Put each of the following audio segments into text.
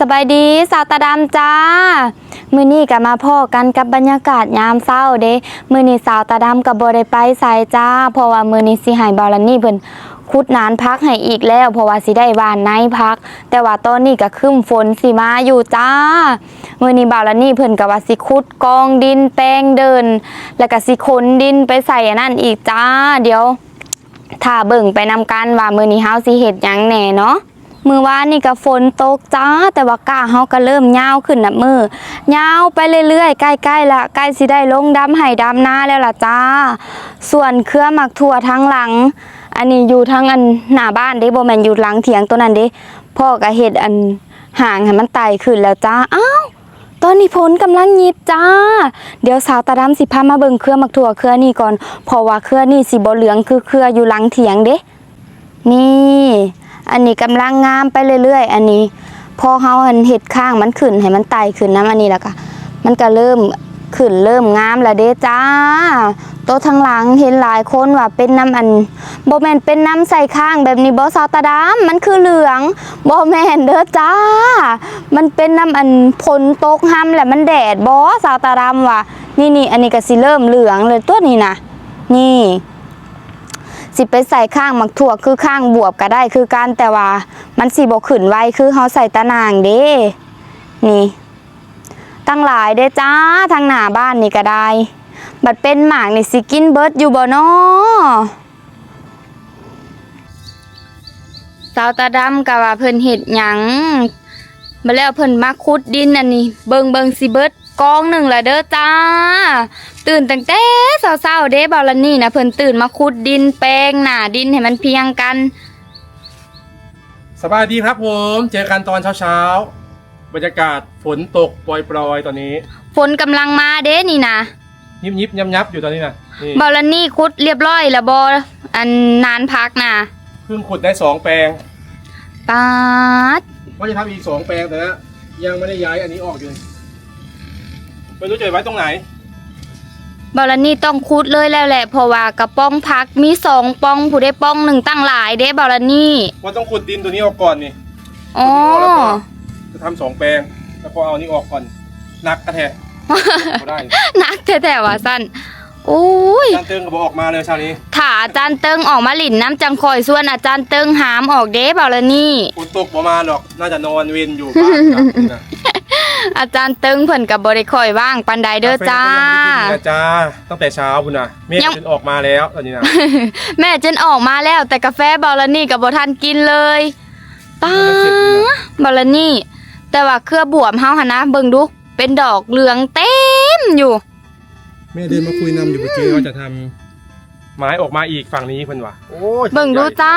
สบายดีสาวตาดำจ้า มือนี้ก็มาพ่อกันกับบรรยากาศยามเศร้าเด้มือนี้สาวตาดำกับบได้ไปใส่จ้า เพราะว่ามือนี้สิให้บอลนี่เพิ่นคุดนานพักให้อีกแล้ว เพราะว่าสิได้วานในพัก แต่ว่าตอนนี้ก็ครึ้มฝนสิมาอยู่จ้ามือนี้บาลนี่เพิ่นก็ว่าสิคุดกองดินแป้งเดิน แล้วก็สิขนดินไปใส่นั่นอีกจ้า เดี๋ยวถ้าเบิ่งไปนำกันว่ามือนี้เฮาสิเฮ็ดหยังแหน่เนาะ มื้อวานนี่ก็ฝนตกจ้า แต่ว่ากาเฮาก็เริ่มยาวขึ้นนะมือยาวไปเรื่อยๆใกล้ๆละใกล้สิได้ลงดำไห้ดำนาแล้วล่ะจ้า ส่วนเครือหมักถั่วทั้งหลัง อันนี้อยู่ทั้งอันหน้าบ้านเด้บ่แม่นอยู่หลังเถียงตัวนั้นเด้พ่อก็เฮ็ดอันห่างให้มันไต่ขึ้นแล้วจ้าอ้าวตอนนี้ฝนกำลังหยิบจ้า เดี๋ยวสาวตาดำสิพามาเบิ่งเครือหมักถั่วเครือนี่ก่อนเพราะว่าเครือนี่สิบ่เหลืองคือเครืออยู่หลังเถียงเด้ นี่ อันนี้กำลังงามไปเรื่อยๆ อันนี้ พอเฮาหันเห็ดข้างมันขึ้นให้มันไต่ขึ้นน้ำอันนี้แล้วก็มันก็เริ่มขึ้นเริ่มงามแล้วเด้จ้าโตะทางหลังเห็นหลายคนว่าเป็นน้ำอันโบแมนเป็นน้ำใส่ข้างแบบนี้บ่ซาวตาดามมันคือเหลืองโบแมนเด้อจ้า มันเป็นน้ำอันฝนตกห้ำแหละมันแดดบ่ซาวตาดามว่ะนี่นี่อันนี้ก็สิเริ่มเหลืองเลยตัวนี้นะนี่ สิไปใส่ข้างหมักถั่วคือข้างบวบก็ได้คือการแต่ว่ามันสิบ่ขึ้นไวคือเฮาใส่ตะนางเด้นี่ ตั้งหลายเด้จ้าทางหน้าบ้านนี่ก็ได้ บัดเป็นหมากนี่สิกินเบิดอยู่บ่นอสาวตาดำก็ว่าเพิ่นเฮ็ดหยังมาแล้วเพิ่นมาขุดดินอันนี้ เบิงเบิงสิเบิร์ด กองหนึ่งละเด้อจ้า ตื่นตั้งแต่เช้าๆเด้บอลนี่นะเพิ่นตื่นมาขุดดินแปลงหน้าดินให้มันเพียงกัน สบายดีครับผม เจอกันตอนเช้าๆ บรรยากาศฝนตกปล่อยๆ ตอนนี้ ฝนกำลังมาเด้นี่นะยิบยิบยับยับอยู่ตอนนี้นะนี่บอลนี่ขุดเรียบร้อยแล้วบออันนานพักนะเพิ่งขุดได้สองแปลงปาดว่าจะทำอีกสองแปลงแต่นะยังไม่ได้ย้ายอันนี้ออกอยู่ ไม่รู้จะไว้ตรงไหนบอลนี่ต้องขุดเลยแล้วแหละเพราะว่ากระป้องพักมีสองปองผู้ได้ป้องหนึ่งตั้งหลายเด้บอลนี่ว่าต้องขุดดินตัวนี้ออกก่อนนี่อ๋อจะทำสองแปลงแล้วก็เอานี่ออกก่อนหนักกระแทกก็ได้นักแท้ๆว่าสั้นโอ้ยจานเติงก็บอกออกมาเลยเช้านี้ถ้าอาจารย์เติงออกมาหลินน้ำจังคอยส่วนอาจารย์เติงหามออกเด้บอลนี่ฝนตกประมาณหรอก น่าจะนอนเวนอยู่บ้านครับนี่นะ อาจารย์เติงเพิ่นกับบริคอยว่างปันใดเด้อจ้า กาแฟก็ยังไม่ได้กินเลยจ้าตั้งแต่เช้าพุ่นนะเมฆยัง จนออกมาแล้วตอนนี้นะแม่จนออกมาแล้วแต่กาแฟบอลนี่กับบทันกินเลยป้าบอลนี่ แต่ว่าเครือบวมเฮาหนนะเบิ่งดู เป็นดอกเหลืองเต็มอยู่ แม่เดินมาคุยนำอยู่เมื่อกี้ว่าจะทำไม้ออกมาอีกฝั่งนี้เพิ่นว่ะโอ้ยเบิ่งดูจ้า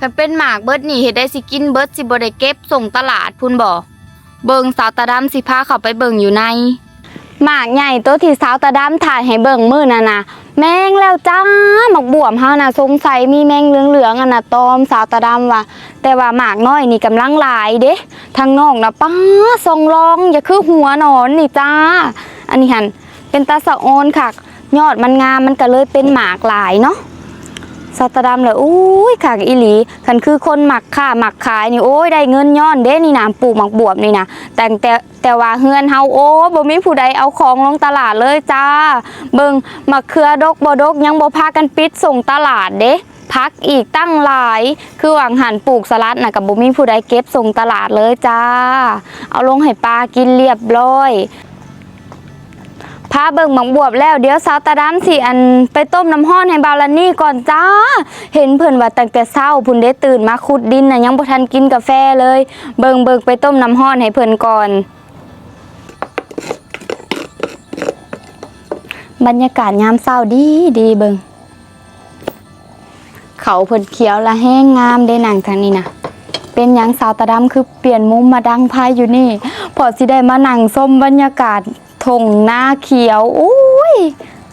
ถ้าเป็นหมากเบิดนี่เฮ็ดได้สิกินเบิดสิบ่ได้เก็บส่งตลาดพุ่นบ่ เบิงสาวตาดำสิพาเขาไปเบิงอยู่ใน หมากใหญ่ตัวที่สาวตาดำถ่ายให้เบิ่งมือน่ะนะแมงแล้วจ้าหมากบวมเฮาน่ะสงสัยมีแมงเหลืองๆอะนะตอมสาวตาดำว่ะแต่ว่าหมากน้อยนี่กำลังหลายเด้ทางนอกน่ะป้าทรงรองอย่าคือหัวหนอนนี่จ้า อันนี้หันเป็นตาสะออนค่ะยอดมันงามมันก็เลยเป็นหมากหลายเนาะ สตาร์ดัมเลยอุ้ยขากอีหลีคันคือคนหมักค่าหมักขายนี่โอ้ยได้เงินย้อนเด้นี่นะปลูกหมักบวบนี่นะแต่แต่แต่ว่าเฮือนเฮาโอ้บ่มีผู้ใดเอาของลงตลาดเลยจ้า เบิ่งมะเขือดกบ่ดกยังบ่พากันปิดส่งตลาดเด้พักอีกตั้งหลาย คือหวังหันปลูกสลัดน่ะกับบ่มีผู้ใดเก็บส่งตลาดเลยจ้า เอาลงให้ปลากินเรียบร้อย พาเบิ่งหมักบวบแล้วเดี๋ยวสาวตาดำสิอันไปต้มน้ำห้อนให้บาลานี่ก่อนจ้า เห็นเพิ่นว่าตั้งแต่เช้าพุ่นได้ตื่นมาขุดดินน่ะยังบ่ทันกินกาแฟเลย เบิ่งเบิ่งไปต้มน้ำห้อนให้เพิ่นก่อน บรรยากาศยามเช้าดีดีเบิ่งเขาเพิ่นเขียวละแห้งงามได้หนังทางนี้นะเป็นหยังสาวตาดำคือเปลี่ยนมุมมาดังพายอยู่นี่ พอสิได้มานั่งส้มบรรยากาศ ทงหน้าเขียวอุ้ย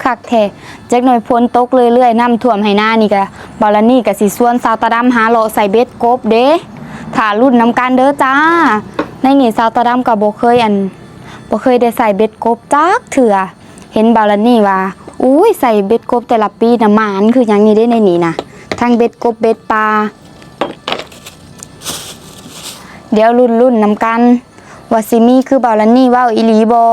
คักแท้จักหน่อยพ้นตกเรื่อยๆน้ำท่วมให้หน้านี่กะบอลนี่กะสิส่วนสาวตาดำหาเลาะใส่เบ็ดกบเด้ถ่ารุ่นน้ำกันเด้อจ้า ในนี่สาวตาดำกับโบเคยอันบ่เคยได้ใส่เบ็ดกบจักเถื่อ เห็นบอลนี่ว่าอุ้ยใส่เบ็ดกบแต่ละปีนะหมานคือหยังนี้ได้ในนี่นะทั้งเบ็ดกบเบ็ดปลาเดี๋ยวรุ่นรุ่นๆนำกันว่าซิมีคือบาลานี่ว้าอีลีบอ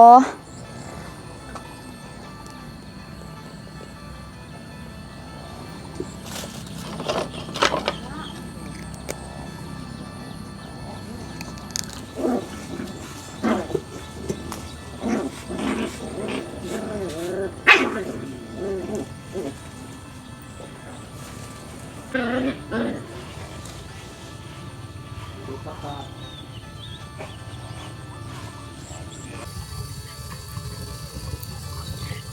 ค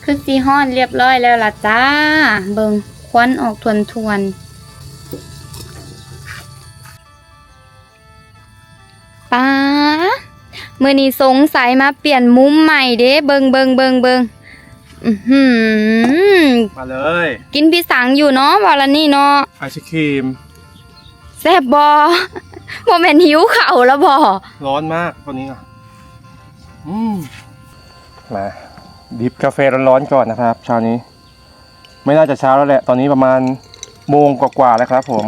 ือสีฮ้อนเรียบร้อยแล้วล่ะจ้า เบิงควันออกทวนทวนป้ามือนี้สงสัยมาเปลี่ยนมุมใหม่เด้ เบิงเบิงเบิงเบิง อือหือมาเลยกินพี่สังอยู่เนาะวาลานี่เนาะไอศครีม แซ่บบอบ่แม่นหิวเข่าวแล้วบอร้อนมากตอนนี้อะอืมมาดิบกาแฟร้อนๆก่อนนะครับเช้านี้ ไม่น่าจะเช้าแล้วแหละ ตอนนี้ประมาณโมงกว่าๆแล้วครับผม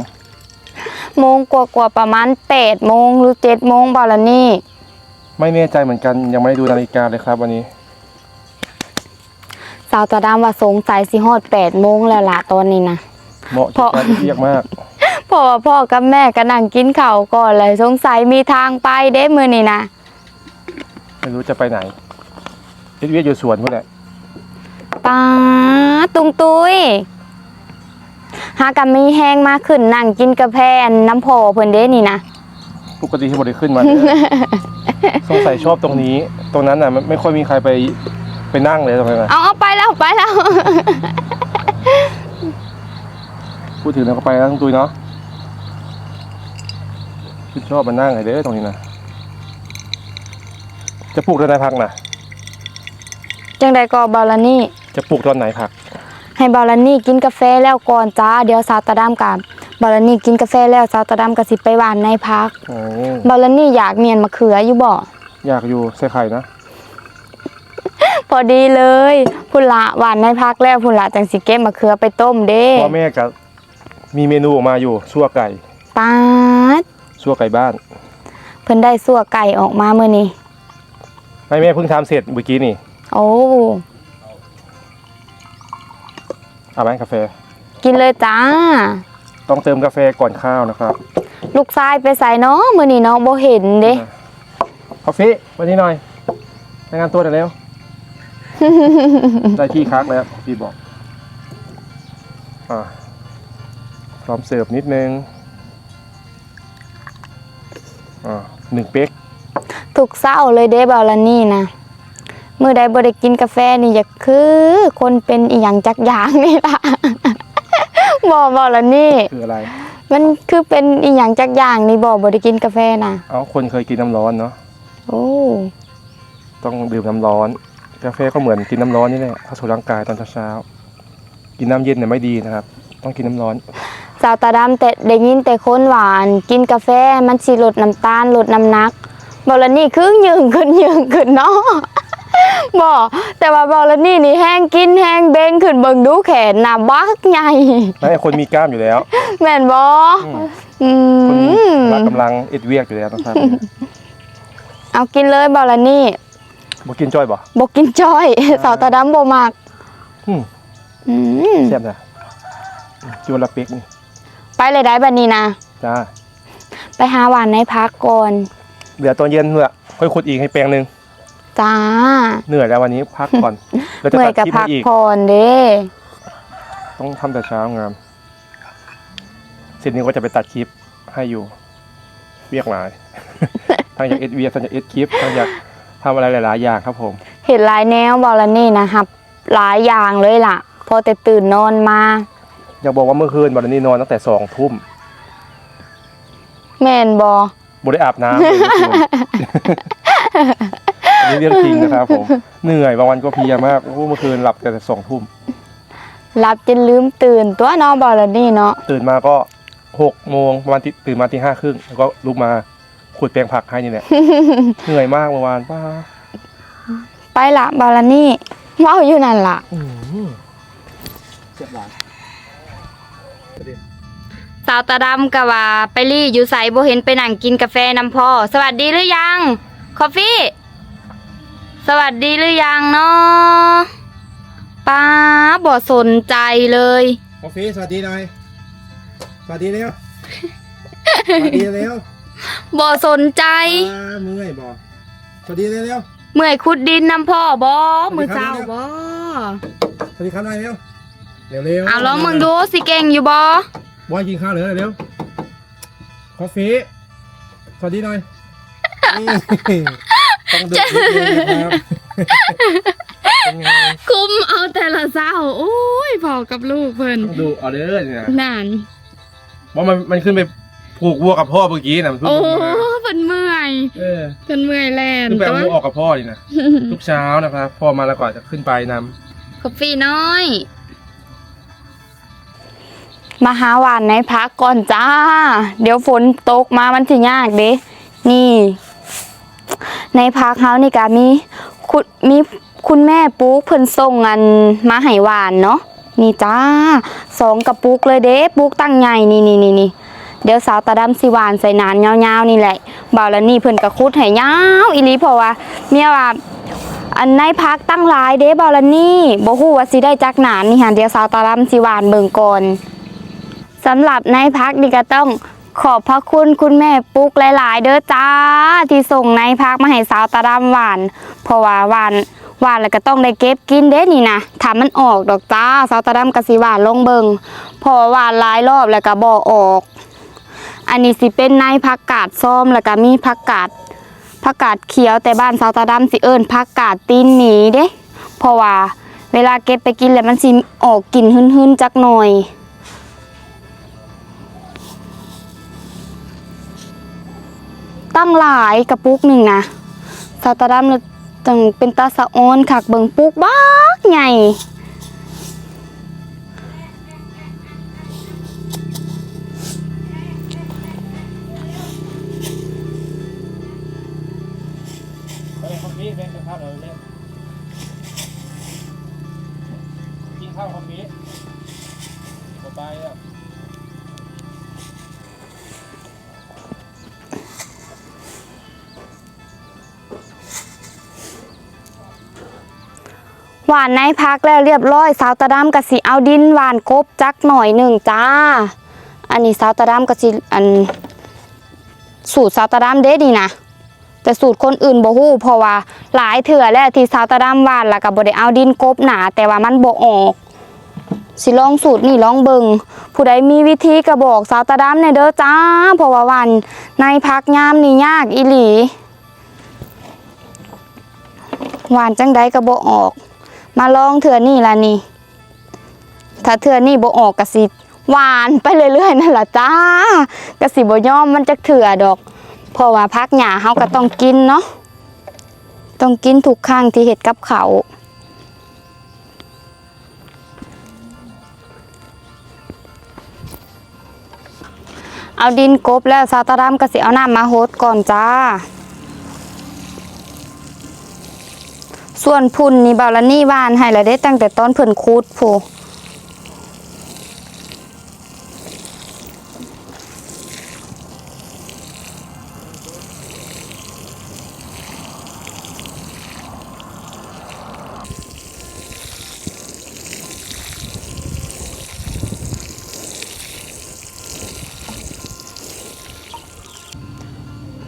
โมงกว่าๆประมาณ8โมงหรือ7โมงบาลานี่ ไม่แน่ใจเหมือนกันยังไม่ได้ดูนาฬิกาเลยครับวันนี้ สาวตาดามว่าสงสัยสิฮอด8โมงแล้วล่ะตอนนี้นะเหมาะเพราะกับการเรียกมาก เพราะว่าพ่อกับแม่ก็นั่งกินข้าวก่อนเลยสงสัยมีทางไปเด้มื้อนี้นะไม่รู้จะไปไหนเอ็ดเวียอยู่สวนพวกแหละป้าตุงตุยหากันมีแห้งมากขึ้นนั่งกินกาแฟน้ำพอเพิ่นเด้นี่นะปกติที่บริขึ้นมาเนี่ยสงสัยชอบตรงนี้ ตรงนั้นน่ะไม่ไม่ค่อยมีใครไป ไปนั่งเลยตรงนั้นน่ะเอาเอาไปแล้วไปแล้ว พูดถึงแล้วก็ไปแล้วทั้งตุยเนาะที่ชอบมานั่งไงเด้อตรงนี้นะจะปลูกตอนไหนผักน่ะจังใดก็บาลานี่ จะปลูกตอนไหนผัก ให้บาลานี่กินกาแฟแล้วก่อนจ้าเดี๋ยวสาวตาดามกับบาลานี่กินกาแฟแล้วสาวตาดามก็สิไปหวานในพักโอ้บาลานี่อยากเมียนมะเขืออยู่บ่ อยากอยู่ใส่ไข่นะ พอดีเลยพุ่นละหวานในพักแล้วพุ่นละจังสิเก็บมะเขือไปต้มเด้พ่อแม่กับมีเมนูออกมาอยู่ซั่วไก่ปาดซั่วไก่บ้าน เพิ่นได้สั่วไก่ออกมามื้อนี้ให้แม่เพิ่งทำเสร็จเมื่อกี้นี่ โอ้เอาไหมกาแฟ กินเลยจ้า ต้องเติมกาแฟก่อนข้าวนะครับ ลูกชายไปใส่เนาะมื้อนี้เนาะบ่เห็นเด้คอฟฟี่วันนี้หน่อยรายงานตัวหน่อยเร็ว ได้ที่คักแล้วพี่บอกอ่าพร้อมเสิร์ฟนิดนึงอ่าหนึ่งเป๊กทุกเช้าเลยเด้บาลานี่นะมื้อใดบ่ได้กินกาแฟนี่อยากคือคนเป็นอีหยังจักอย่างนี่ล่ะบ่บาลานี่คืออะไร มันคือเป็นอีหยังจักอย่างนี่บ่บ่ได้กินกาแฟน่ะ เอาคนเคยกินน้ำร้อนเนาะโอ้ต้องดื่มน้ำร้อน กาแฟก็เหมือนกินน้ำร้อนนี่แหละเข้าสู่ร่างกายตอนเช้าๆกินน้ำเย็นเนี่ยไม่ดีนะครับ ต้องกินน้ำร้อน สาวตาดำแต่ได้ยินแต่คนหวาน กินกาแฟมันสิลดน้ำตาลลดน้ำหนักบอลนี่คือยืงขึ้นยืงขึ้นเนาะบอแต่ว่าบอลนี่นี่แห้งกินแห้งเบงขึ้นเบิ่งดูแขนน่ะบักใหญ่นั่นไอ้คนมีกล้ามอยู่แล้ว แม่นบออืมอืคนมรักกำลังเอ็ดเวียกอยู่แล้วนะครับเอากินเลยบอลนี่ บ่กินจ้อยบ่บ่กินจ้อย สาวตาดำบ่มักอืมอืมแซ่บนะจวนละเป๊กนี่ไปเลยได้บัดนี้นะ จ้าไปหาหวานในพักก่อนเดี๋ยวตอนเย็นเมื่อค่อยขุดอีกให้แปลงหนึ่งจ้า เหนื่อยแล้ววันนี้พักก่อนแล้วจะเมื่อตัยดกับคลิปพัให้กอีก ผ่อนเด้ ต้องทำแต่เช้างามเสร็จนี้ก็จะไปตัดคลิปให้อยู่เรียกหลายทั้งอยากเอ็ดเวียทั้งอยากเอ็ดคลิปทั้งอยาก ทำอะไรหลายๆอย่างครับผม เห็นหลายแนวบอลนี่นะครับ หลายอย่างเลยล่ะ พอแต่ตื่นนอนมาอยากบอกว่าเมื่อคืนวันนี้นอนตั้งแต่สองทุ่มแม่นบอบ่ได้อาบน้ำเลยเมื่อคืนอันนี้เรื่องจริงนะครับผมเหนื่อยบางวันก็เพลียมากโอ้โหเมื่อคืนหลับแต่สองทุ่มรับจนลืมตื่นตัวเนอบอลนี่เนาะตื่นมาก็หกโมงประมาณที่ตื่นมาที่ห้าครึ่งแล้วก็ลุกมา ขุดแปลงผักให้นี่แหละ เหนื่อยมากเมื่อวานป้าไปละบอลนี่เว่าอยู่นั่นล่ะเจ็บหลังสาวตาดำกะว่าไปรี่อยู่ใสบ่เห็นไปนั่งกินกาแฟน้ำพ่อสวัสดีหรือยัง คอฟฟี่ สวัสดีหรือยังเนาะป้าบ่สนใจเลยกาแฟสวัสดีหน่อย สวัสดีเร็วสวัสดีเร็ว บ่สนใจ อ่าเมื่อยบ่สวัสดีเร็วเมื่อยขุดดินน้ำพ่อบ่มือเจ้าบ่สวัสดีครับนายเร็วเร็วเร็วเอาลองมึงดูสิเก่งอยู่บ่บอยกินข้าวเหรอเร็วกาแฟสวัสดีหน่อยนี่ต้องดูนิดนึงนะครับเป็นไงคุมเอาแต่ละเจ้าโอ้ยพอกับลูกเพิ่นต้องดูออเดอร์เนี่ยนานว่ามันมันขึ้นไป ผูกวัวกับพ่อเมื่อกี้นะมันเพิ่งโอ้มาเพิ่นเมื่อยเออเพิ่นเมื่อยแลนขึ้นไปแต่เอาว่าวัวออกกับพ่อดีนะทุกเช้านะครับพ่อมาแล้วก่อนจะขึ้นไปนำกาแฟน้อย มาหาหวานในพักก่อนจ้า เดี๋ยวฝนตกมามันสิยากเด้นี่ ในพักเฮานี่ก็มีคุณมีคุณแม่ปุ๊กเพิ่นส่งอันมาให้หวานเนาะนี่จ้าสองกระปุกเลยเด้ปุกตั้งใหญ่นี่นี่นี่นี่ เดี๋ยวสาวตาดำสิหวานใส่นานยาวๆนี่แหละบ่าวล้วนี่เพิ่นก็คุดให้ยาวอีหลีเพราะว่าเมียว่าอันในพักตั้งหลายเด้บอลนี่บ่ฮู้ว่าสิได้จักหนานนี่หันเดี๋ยวสาวตาลำสิหวานเบิ่งก่อนสำหรับในพักนี่ก็ต้องขอบพระคุณคุณแม่ปุ๊กหลาย ๆ เด้อจ้าที่ส่งในพักมาให้สาวตาดำหวาน เพราะว่าหวานหวานแล้วก็ต้องได้เก็บกินเด้นี่นะถ้ามันออกดอกจ้าสาวตาดำก็สิหวานลงเบิงพอหวานหลายรอบแล้วก็บ่ออก อันนี้สิเป็นในผักกาดส้มแล้วก็มีผักกาดผักกาดเขียวแต่บ้านสาตาดำสิเอิญผักกาดตีนหนีเด้ เพราะว่าเวลาเก็บไปกินแล้วมันสิออกกลิ่นหึ่นๆจักหน่อยตั้งหลายกระปุกหนึ่งนะสาตาดำเนี่ยจังเป็นตาสะออนคักเบิงปุกบ้าใหญ่ มิเล่นข้าวเดี๋ยวเล่นกินข้าวคอมพิสบายอะหวานในพักแล้วเรียบร้อยสาวตาดำกะสิเอาดินหวานกบจักหน่อยหนึ่งจ้า อันนี้สาวตาดำกะสิอัน สูตรสาวตาดำเด้ดีนะ แต่สูตรคนอื่นบ่ฮู้เพราะว่าหลายเถื่อแล้วที่สาวตาดำหวานแล้วก็บ่ได้เอาดินกบหนาแต่ว่ามันบ่ออกสิลองสูตรนี่ลองเบิงผู้ใดมีวิธีก็บอกสาวตาดำในเด้อจ้าเพราะว่าวานในพักยามนี่ยากอีหลีหวานจังใดก็บ่ออก มาลองเถื่อนี่ละนี่ถ้าเถื่อนี่บ่ออกกะสิหวานไปเรื่อยๆนั่นล่ะจ้ากะสิบ่ยอมมันจะเถื่อดอก เพราะว่าพักหญ้าเฮาก็ต้องกินเนาะต้องกินทุกครั้งที่เฮ็ดกับเขาเอาดินกบแล้วซาตาดำก็สิเอาน้ำมาโฮดก่อนจ้า ส่วนพุ่นนี่เบาละนี่วานให้ละได้ตั้งแต่ตอนเพิ่นคูดผู้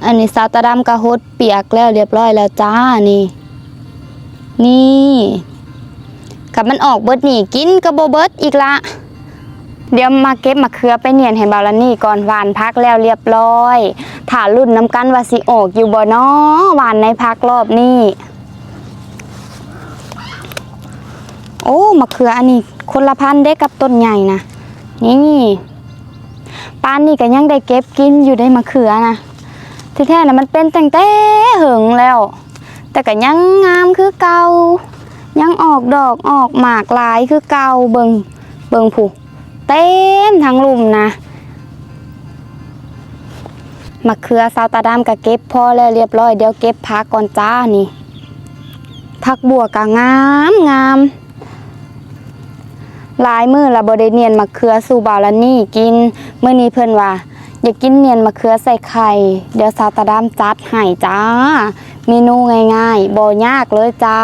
อันนี้สาวตาดำกะฮดเปียกแล้วเรียบร้อยแล้วจ้านี่ นี่กับมันออกเบิดนี่กินก็บ่เบิดอีกละเดี๋ยวมาเก็บมะเขือไปเนียนให้บาลานี่ก่อนหวานพักแล้วเรียบร้อยถ้ารุ่นน้ำกันวาสิออกอยู่บ่น้อหวานในพักรอบนี้โอ้มะเขืออันนี้คนละพันได้กับต้นใหญ่นะนี่ป้านนี่ก็ยังได้เก็บกินอยู่ได้มะเขือนะ ที่แท้น่ะมันเป็นแตั้งแต่เหิงแล้ว แต่ก็ยังงามคือเก่ายังออกดอกออกหมากหลายคือเก่าเบิงเบิงผูเต็มทั้งลุมนะมะเขือซาวตาดามก็เก็บพอแล้วเรียบร้อยเดี๋ยวเก็บพักก่อนจ้านี่พักบัวก็งามงามลายมือละบ่ได้เนียนมะเขือสู่บาวละนี่กินเมื้อนี้เพิ่นว่า อยากกินเนียนมะเขือใส่ไข่ เดี๋ยวสาวตาดำจัดให้จ้า เมนูง่ายๆบ่ยากเลยจ้า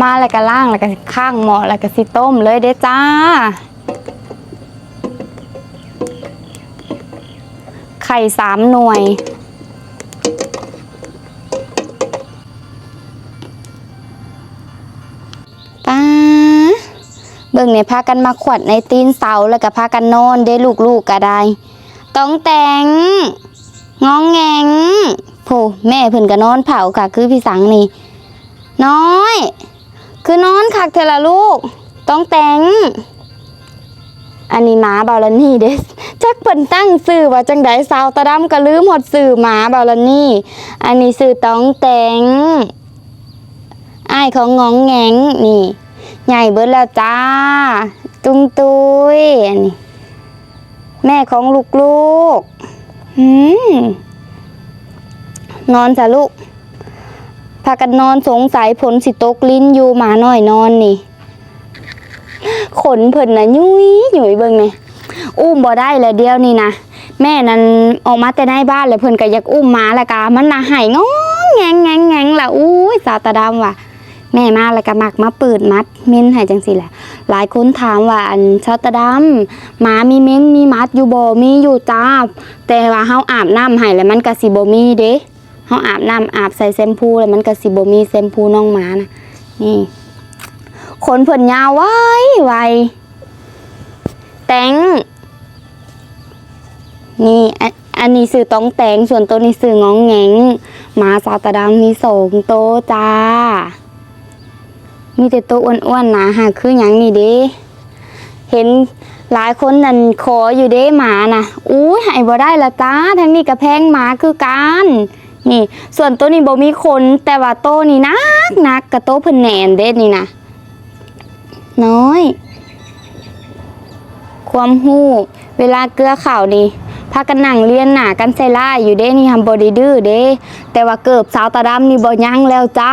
มาแล้วก็ล่างแล้วก็ข้างหมอแล้วก็สิต้มเลยเด้จ้า ไข่สามหน่วย บิ่งเนี่ยพากันมาขวดในตีนเสาแล้วก็พากันนอนได้ลูกๆกก็ได้ ต้องแต่งงองแงงโผแม่เพิ่นก็นอนเผาค่ะ คือพี่สังนี่ น้อย คือนอนคักเทละลูก ต้องแต่งอันนี้หมาบาลานี่เด้จักเพิ่นตั้งชื่อว่าจังไดสาวตะดำก็ลืมหมดชื่อหมาบาลานี่ อันนี้ชื่อต้องแต่งอ้ายของงองแงงนี่ ใหญ่เบิดแล้วจ้า ตุ้งตุยอันนี้แม่ของลูกๆหืมนอนจ้ะลูกพากันนอนสงสัยผลสิตกลิ้นอยู่หมาน้อยนอนนี่ ขนเพิ่นน่ะยุยหยุยเบิ่งนี่อุ้มบ่ได้แล้วเดียวนี่นะแม่นั้นออกมาแต่ในบ้านเลยเพิ่นก็อยากอุ้มหมาละกะมันน่ะไห้งองแงงแงงแงงละอุ้ยสาตาดำว่ะ แม่มาแล้วก็มักมาเปิดมัดเม้นให้จังสิแหละ หลายคนถามว่าอันชาตดำหมามีเม้นมีมัดอยู่บ่มีอยู่จ้าแต่ว่าเฮาอาบน้ำให้แล้วมันก็สิบ่มีเด้เฮาอาบน้ำอาบใส่แชมพูแล้วมันก็สิบ่มีแชมพูน้องหมานะนี่ขนเพิ่นยาวไว้ไวแตงนี่อันนี้สื่อต้องแตงส่วนตัวนี้สื่ององแงงหมาสาตาดำมีสองโตวจ้า มีแต่ตัวอ้วนๆหนาหาคืออย่างนี้เด้ เห็นหลายคนนั่นขออยู่เด้หมานะอู้ยใหายบ่ได้ละจ้าทั้งนี้กระแพงหมาคือกันนี่ ส่วนตัวนี้บ่มีขนแต่ว่าโตนี่นักนักกระโตเพิ่นแหนนเด้นี่นะน้อย ความหู้ เวลาเกลือข่าวนี่พากันนั่งเรียนหนากันใส่ล่าอยู่เด้นี่ทำบอดีดื้อเด้ แต่ว่าเกิบสาวตาดำนี่บ่ยั้งแล้วจ้า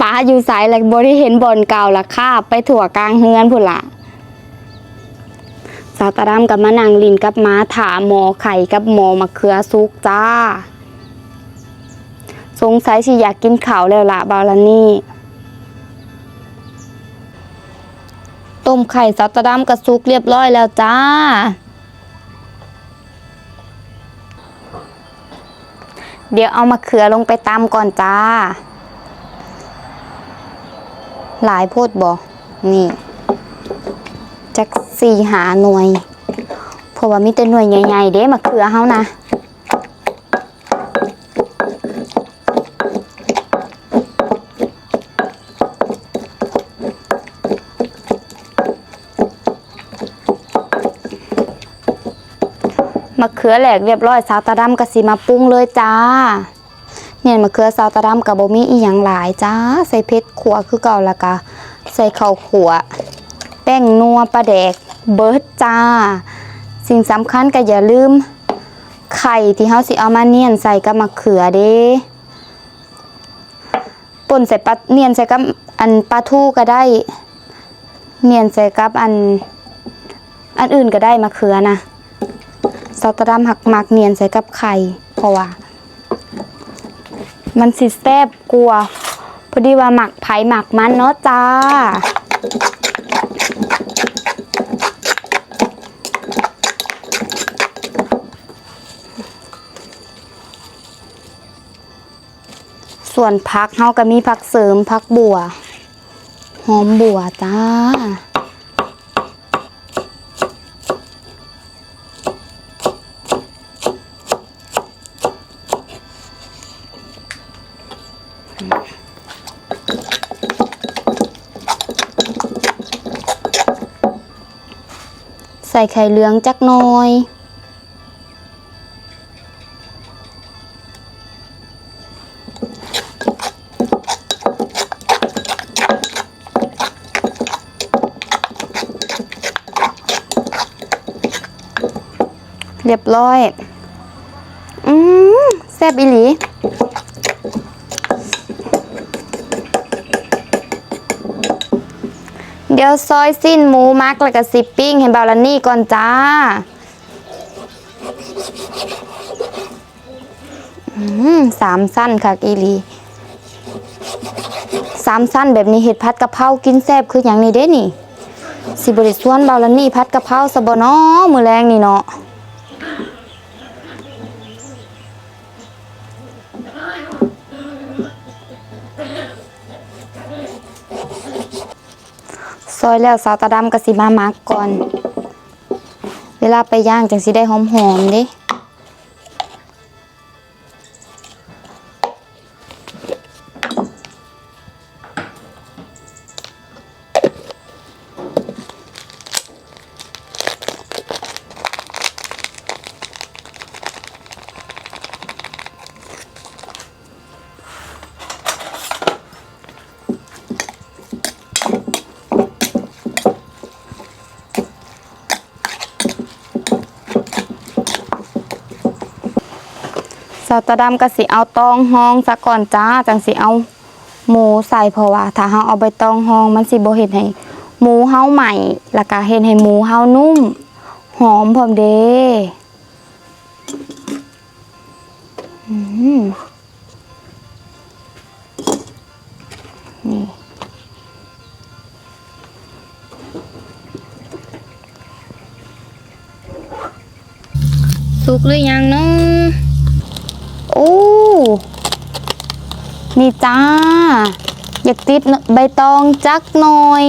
ป้าอยู่สายแหลกบ่ได้เห็นบอนเก่าละค่ะไปถั่วกลางเฮือนพุ่นละสาตาดำกับมะนางลินกับม้าถาหมอไข่กับหมอมะเขือซุกจ้า สงสัยสิอยากกินข้าวแล้วละบาลานี่ต้มไข่สาตาดำกับซุกเรียบร้อยแล้วจ้าเดี๋ยวเอามะเขือลงไปตำก่อนจ้า หลายโพดบ่นี่จักสี่หาหน่วย เพราะว่ามีแต่หน่วยใหญ่ๆเด้มะเขือเฮานะมะเขือแหลกเรียบร้อยสาวตาดำกะสิมาปรุงเลยจ้า เนี่ยมะเขือสาวตาดำกับบ่มีอีหยังหลายจ้า ใส่เพชรขัวคือเก่าละกะใส่ข้าวขัว แป้งนัวปลาแดกเบิร์ดจ้า สิ่งสำคัญก็อย่าลืม ไข่ที่เฮาสิเอามาเนียนใส่กับมะเขือเด้ป่นใส่ปลาเนียนใส่กับอันปลาทูก็ได้ เนียนใส่กับอัน อันอื่นก็ได้มะเขือนะซอสตะดำหักหมักเนียนใส่กับไข่เพราะว่า มันสิแซ่บกลัวพอดีว่าหมักไผ่หมักมันเนาะจ้า ส่วนพักเฮาก็มีผักเสริมผักบัว หอมบัวจ้า ใส่ไข่เหลืองจักหน่อย เรียบร้อย อืมแซ่บอีหลี อ เดี๋ยวซอยสิ้นหมูมักแล้วก็สิปิ้งให้บาลานี่ก่อนจ้าอืมสามสั้นค่ะอีลีสามสั้นแบบนี้เห็ดพัดกะเพรากินแซ่บคืออย่างนี้เด้นี่ สิบริส่วนบาลานี่พัดกะเพราสบเนอมือแรงนี่เนาะ อยแล้วสาวตาดำกะสิมามักก่อน เวลาไปย่างจังสิได้หอมๆเดิาวตาดำก็สิเอาตองห้องซะก่อนจ้าจังสิเอาหมูใส่เพราะว่าถ้าเฮาเอาใบตองห้องมันสิบ่เฮ็ดให้หมูเฮาใหม่แล้วก็เฮ็ดให้หมูเฮานุ่ม หอมพร้อมเด้อืมนี่สุกหรือยังเนาะ โอ้ นี่จ้า อยากติดใบตองจักหน่อย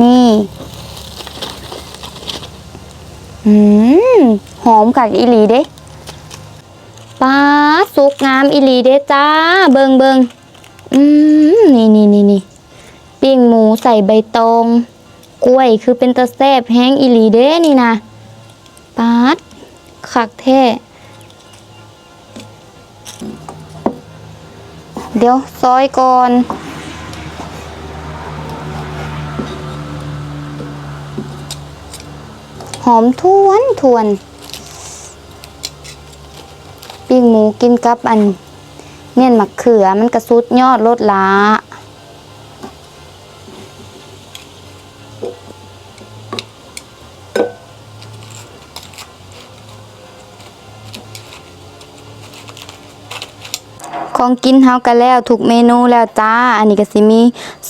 นี่อืมหอมกักอีหลีเด้ปลาสุกงามอีหลีเด้จ้า เบิงเบิงอืมนี่นี่นี่นี่ปิ้งหมูใส่ใบตองกล้วยคือเป็นตะแซบแห้งอีหลีเด้นี่นะปาดคักแท้ เดี๋ยวซอยก่อน หอมทวนทวน ปิ้งหมูกินกับอัน เนี่ยนมะเขือมันกระสุดยอดรสละ ของกินเฮากันแล้วทุกเมนูแล้วจ้า อันนี้ก็สิมี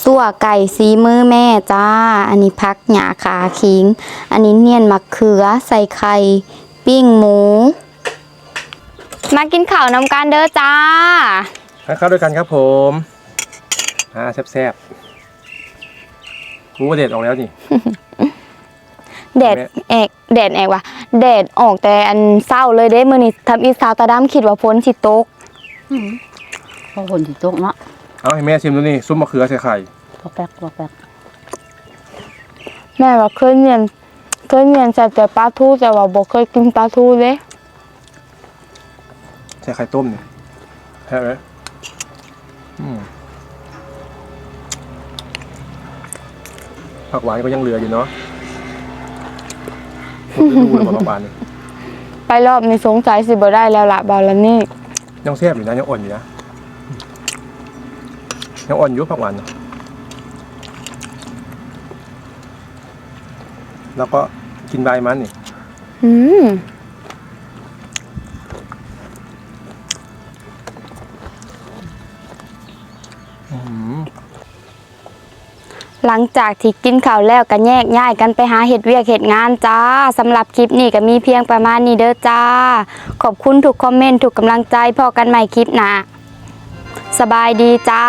สั่วไก่สีมือแม่จ้า อันนี้พักหยาขาขิง อันนี้เนียนมะเขือใส่ไข่ปิ้งหมู มากินข้าวนำกันเด้อจ้าทานข้าวด้วยกันครับผมอ่าแซ่บๆหมูกระเด็ดออกแล้วนี่ แดดแม่แอกแดดแอกว่ะแดดออกแต่อันเศร้าเลยเด้มื้อนี้ทำอีสาวตาดำคิดว่าฝนสิตก เพราะคนที่ตกเนาะเอาให้แม่ชิมดูนี่ซุปมะเขือใส่ไข่พอแป๊กพอแป๊กแม่ว่าเคยเรียนเคยเรียนใส่แต่ปลาทูแต่ว่าบ่เคยกินปลาทูเลยใส่ไข่ต้มนี่ใช่ไหมอืมผักหวานก็ยังเหลืออยู่เนาะหมดฤดูแล้วผักหวานนี่ไปรอบนี้สงสัยสิบ่ได้แล้วล่ะบาลานี่ยังแซ่บอยู่นะยังอ่อนอยู่นะ ยังอ่อนอยู่ผักหวานน่ะแล้วก็กินใบมันนี่อืมอืมหลังจากที่กินข้าวแล้วก็แยกย้ายกันไปหาเห็ดเวียกเห็ดงานจ้าสำหรับคลิปนี้ก็มีเพียงประมาณนี้เด้อจ้า ขอบคุณทุกคอมเมนต์ทุกกำลังใจพอกันใหม่คลิปหน้า สบายดีจ้า